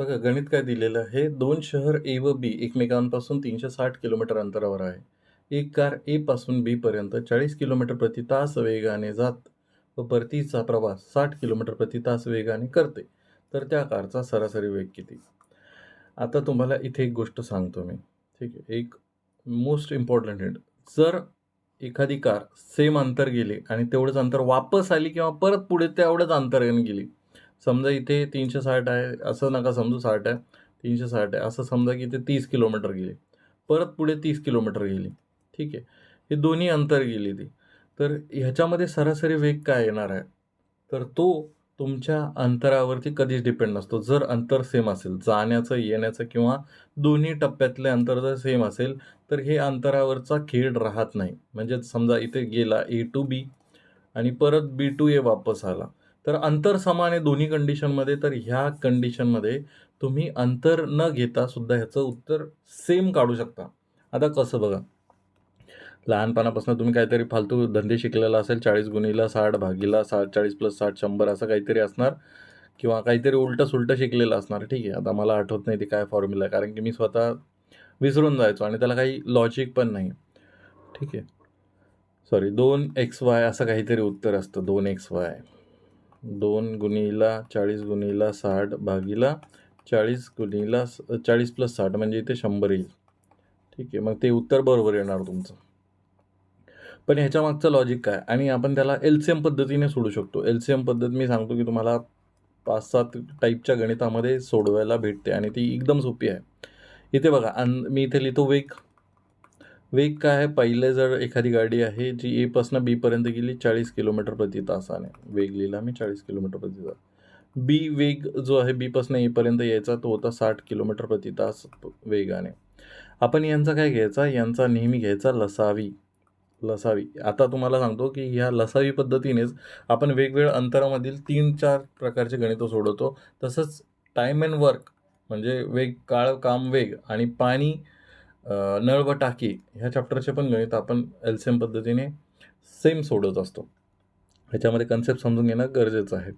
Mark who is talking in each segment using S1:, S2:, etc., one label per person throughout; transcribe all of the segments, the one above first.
S1: बघा गणित काय दिलेलं आहे? दोन शहर ए व बी एकमेकांपासून तीनशे साठ किलोमीटर अंतरावर आहे. एक कार ए पासून बी पर्यंत चाळीस किलोमीटर प्रति तास वेगाने जात व परतीचा प्रवास साठ किलोमीटर प्रति तास वेगाने करते. तर त्या कारचा सरासरी वेग किती? आता तुम्हाला इथे एक गोष्ट सांगतो मी. ठीक आहे एक मोस्ट इम्पॉर्टंट हिंट जर एखादी कार सेम अंतर गेली आणि तेवढंच अंतर वापस आली किंवा परत पुढे तेवढंच अंतराने गेली समजा इथे तीनशे साठ आहे असं नका समजू साठ आहे तीनशे साठ आहे. असं समजा की इथे तीस किलोमीटर गेली. परत पुढे तीस किलोमीटर गेली. ठीक आहे. हे दोन्ही अंतर गेली ती. तर ह्याच्यामध्ये सरासरी वेग काय येणार आहे? तर तो तुमच्या अंतरावरती कधीच डिपेंड नसतो. जर अंतर सेम असेल जाण्याचं येण्याचं किंवा दोन्ही टप्प्यातले अंतर जर सेम असेल तर हे अंतरावरचा खेळ राहत नाही. म्हणजे समजा इथे गेला ए टू बी आणि परत बी टू ए वापस आला. तर अंतर समान आहे दोन्ही कंडिशनमध्ये तर ह्या कंडिशनमध्ये तुम्ही अंतर न घेता सुद्धा ह्याचं उत्तर सेम काढू शकता. आता कसं बघा. लहानपणापासून तुम्ही काहीतरी फालतू धंदे शिकलेला असेल चाळीस गुणीला साठ भागीला साठ चाळीस प्लस साठ शंभर असं काहीतरी असणार. किंवा काहीतरी उलटं सुलटं शिकलेलं असणार. ठीक आहे. आता मला आठवत नाही ते काय फॉर्म्युला आहे. कारण की मी स्वतः विसरून जायचो आणि त्याला काही लॉजिक पण नाही. ठीक आहे. सॉरी दोन एक्स वाय असं काहीतरी उत्तर असतं. दोन एक्स वाय दोन गुणीला चाळीस गुणीला साठ भागीला चाळीस गुणीला चाळीस प्लस साठ म्हणजे इथे शंभर येईल. ठीक आहे मग ते उत्तर बरोबर येणार तुमचं. पण ह्याच्या मागचं लॉजिक काय? आणि आपण त्याला एल सी एम पद्धतीने सोडू शकतो. एल सी एम पद्धत मी सांगतो की तुम्हाला पाच सात टाईपच्या गणितामध्ये सोडवायला भेटते आणि ती एकदम सोपी आहे. इथे बघा अन मी इथे लिहितो वेग. वेग काय आहे? पहिले जर एखादी गाडी आहे जी एपासून बीपर्यंत गेली चाळीस किलोमीटर प्रति तासाने. वेग लिहिला मी चाळीस किलोमीटर प्रति तास. बी वेग जो आहे बीपासून एपर्यंत यायचा तो होता साठ किलोमीटर प्रति तास वेगाने. आपण यांचा काय घ्यायचा? यांचा नेहमी घ्यायचा लसावी. लसावी. आता तुम्हाला सांगतो की ह्या लसावी पद्धतीनेच आपण वेगवेगळ्या अंतरामधील तीन चार प्रकारचे गणितं सोडवतो. तसंच टाईम अँड वर्क म्हणजे वेग काळ काम वेग आणि पाणी नळ व टाकी ह्या चॅप्टरचे पण गणित आपण एलसीएम पद्धतीने सेम सोडत असतो. ह्याच्यामध्ये कन्सेप्ट समजून घेणं गरजेचं आहे.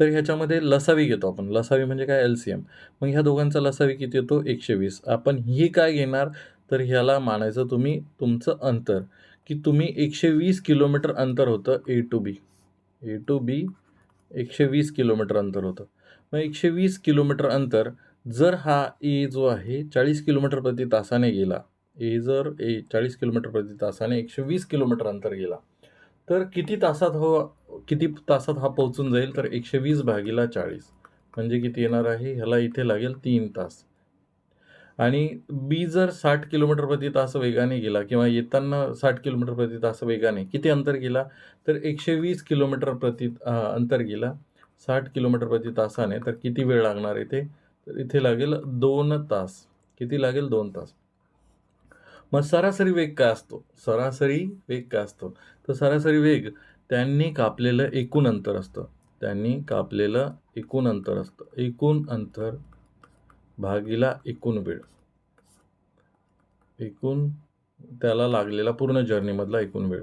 S1: तर ह्याच्यामध्ये लसावी घेतो आपण. लसावी म्हणजे काय? एल सी एम मग ह्या दोघांचा लसावी किती येतो? एकशे वीस. आपण ही काय घेणार? तर ह्याला मानायचं तुम्ही तुमचं अंतर. की तुम्ही एकशे वीस किलोमीटर अंतर होतं ए to be A to be एकशे वीस किलोमीटर अंतर होतं. मग एकशे वीस किलोमीटर अंतर जर हा ए जो आहे चाळीस किलोमीटर प्रति तासाने गेला ए जर ए चाळीस किलोमीटर प्रति तासाने एकशे वीस किलोमीटर अंतर गेला तर किती तासात हो किती तासात हा पोहोचून जाईल? तर एकशे वीस भागीला चाळीस. म्हणजे किती येणार आहे? ह्याला इथे लागेल तीन तास. आणि बी जर साठ किलोमीटर प्रति तास वेगाने गेला किंवा येताना साठ किलोमीटर प्रति तास वेगाने किती अंतर गेला? तर एकशे वीस किलोमीटर प्रति अंतर गेला. साठ किलोमीटर प्रति तासाने तर किती वेळ लागणार इथे तर इथे लागेल दोन तास. किती लागेल? दोन तास. मग सरासरी वेग काय असतो? सरासरी वेग काय असतो? तर सरासरी वेग त्यांनी कापलेलं एकूण अंतर असतं. त्यांनी कापलेलं एकूण अंतर असतं. एकूण अंतर भागीला एकूण वेळ. एकूण त्याला लागलेला पूर्ण जर्नीमधला एकूण वेळ.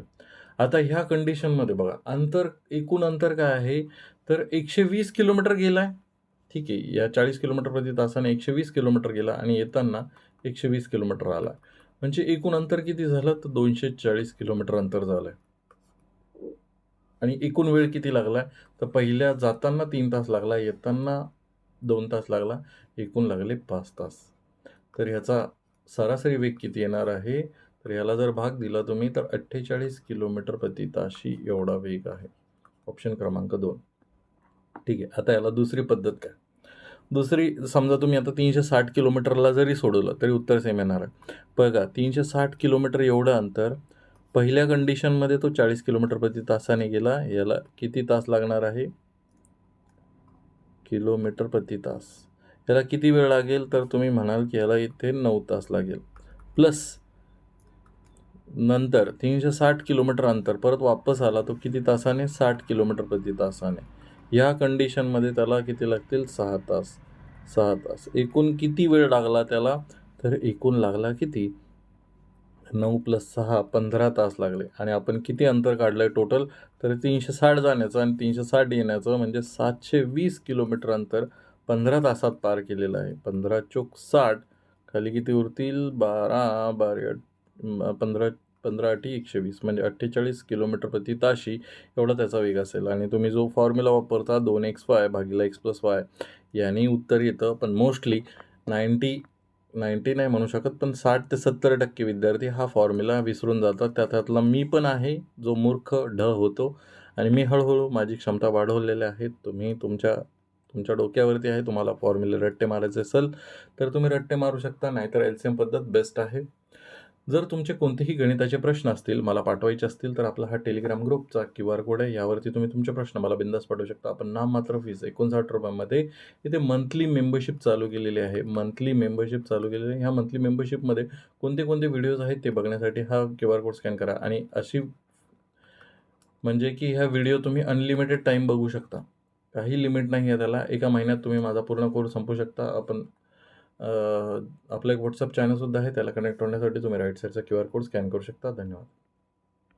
S1: आता ह्या कंडिशनमध्ये बघा अंतर एकूण अंतर काय आहे? तर एकशे वीस किलोमीटर गेला आहे ठीक आहे या चाळीस किलोमीटर प्रति तासाने एकशे वीस किलोमीटर गेला आणि येताना एकशे वीस किलोमीटर आला. म्हणजे एकूण अंतर किती झालं? तर दोनशे चाळीस किलोमीटर अंतर झालं आहे आणि एकूण वेळ किती लागला? तर पहिल्या जाताना तीन तास लागला येताना दोन तास लागला एकूण लागले पाच तास. तर ह्याचा सरासरी वेग किती येणार आहे? तर ह्याला जर भाग दिला तुम्ही तर अठ्ठेचाळीस किलोमीटर प्रति ताशी एवढा वेग आहे. ऑप्शन क्रमांक दोन. ठीक आहे. आता याला दुसरी पद्धत काय? दुसरी समजा तुम्ही आता तीनशे साठ किलोमीटरला जरी सोडवलं तरी उत्तर सेम येणार आहे. बघा तीनशे साठ किलोमीटर एवढं अंतर पहिल्या कंडिशनमध्ये तो चाळीस किलोमीटर प्रति तासाने गेला. याला किती तास लागणार आहे? किलोमीटर प्रति तास. याला किती वेळ लागेल? तर तुम्ही म्हणाल की याला इथे नऊ तास लागेल. प्लस नंतर तीनशे साठ किलोमीटर अंतर परत वापस आला तो किती तासाने? साठ किलोमीटर प्रति तासाने. ह्या कंडिशनमध्ये त्याला किती लागतील? सहा तास. सहा तास. एकूण किती वेळ लागला त्याला? तर एकूण लागला किती? नऊ प्लस सहा पंधरा तास लागले. आणि आपण किती अंतर काढलं आहे टोटल तर तीनशे साठ जाण्याचं आणि तीनशे साठ येण्याचं म्हणजे सातशे वीस किलोमीटर अंतर पंधरा तासात पार केलेलं आहे. पंधरा चोक साठ खाली किती उरतील? बारा बारा पंधरा पंधरा अटी एकशे वीस म्हणजे अठ्ठेचाळीस किलोमीटर प्रति ताशी एवढा त्याचा वेग असेल. आणि तुम्ही जो फॉर्म्युला वापरता दोन एक्स वाय भागीला एक्स प्लस वाय याने उत्तर येतं. पण मोस्टली नाईंटी नाईंटी नाही म्हणू शकत पण साठ ते सत्तर टक्के विद्यार्थी हा फॉर्म्युला विसरून जातात. त्या त्यातला मी पण आहे जो मूर्ख ढ होतो. आणि मी हळूहळू माझी क्षमता वाढवलेल्या आहेत. तुम्ही तुमच्या तुमच्या डोक्यावरती आहे तुम्हाला फॉर्म्युले रट्टे मारायचे असेल तर तुम्ही रट्टे मारू शकता. नाहीतर एल सी एम पद्धत बेस्ट आहे. जर तुमचे कोणतेही गणिताचे प्रश्न असतील मला पाठवायचे असतील तर आपला हा टेलिग्राम ग्रुपचा क्यू आर कोड आहे. यावरती तुम्ही तुमचे प्रश्न मला बिंदास पाठवू शकता. आपण नाम मात्र फीस एकोणसाठ रुपयामध्ये इथे मंथली मेंबरशिप चालू केलेली आहे. मंथली मेंबरशिप चालू केलेली आहे. ह्या मंथली मेंबरशिपमध्ये कोणते कोणते व्हिडिओज आहेत ते बघण्यासाठी हा क्यू आर कोड स्कॅन करा. आणि अशी म्हणजे की ह्या व्हिडिओ तुम्ही अनलिमिटेड टाईम बघू शकता. काही लिमिट नाही आहे त्याला. एका महिन्यात तुम्ही माझा पूर्ण कोर्स संपू शकता. आपण आपला एक व्हॉट्सअप चॅनलसुद्धा आहे त्याला कनेक्ट होण्यासाठी तुम्ही राईट साईडचा क्यू आर कोड स्कॅन करू शकता. धन्यवाद.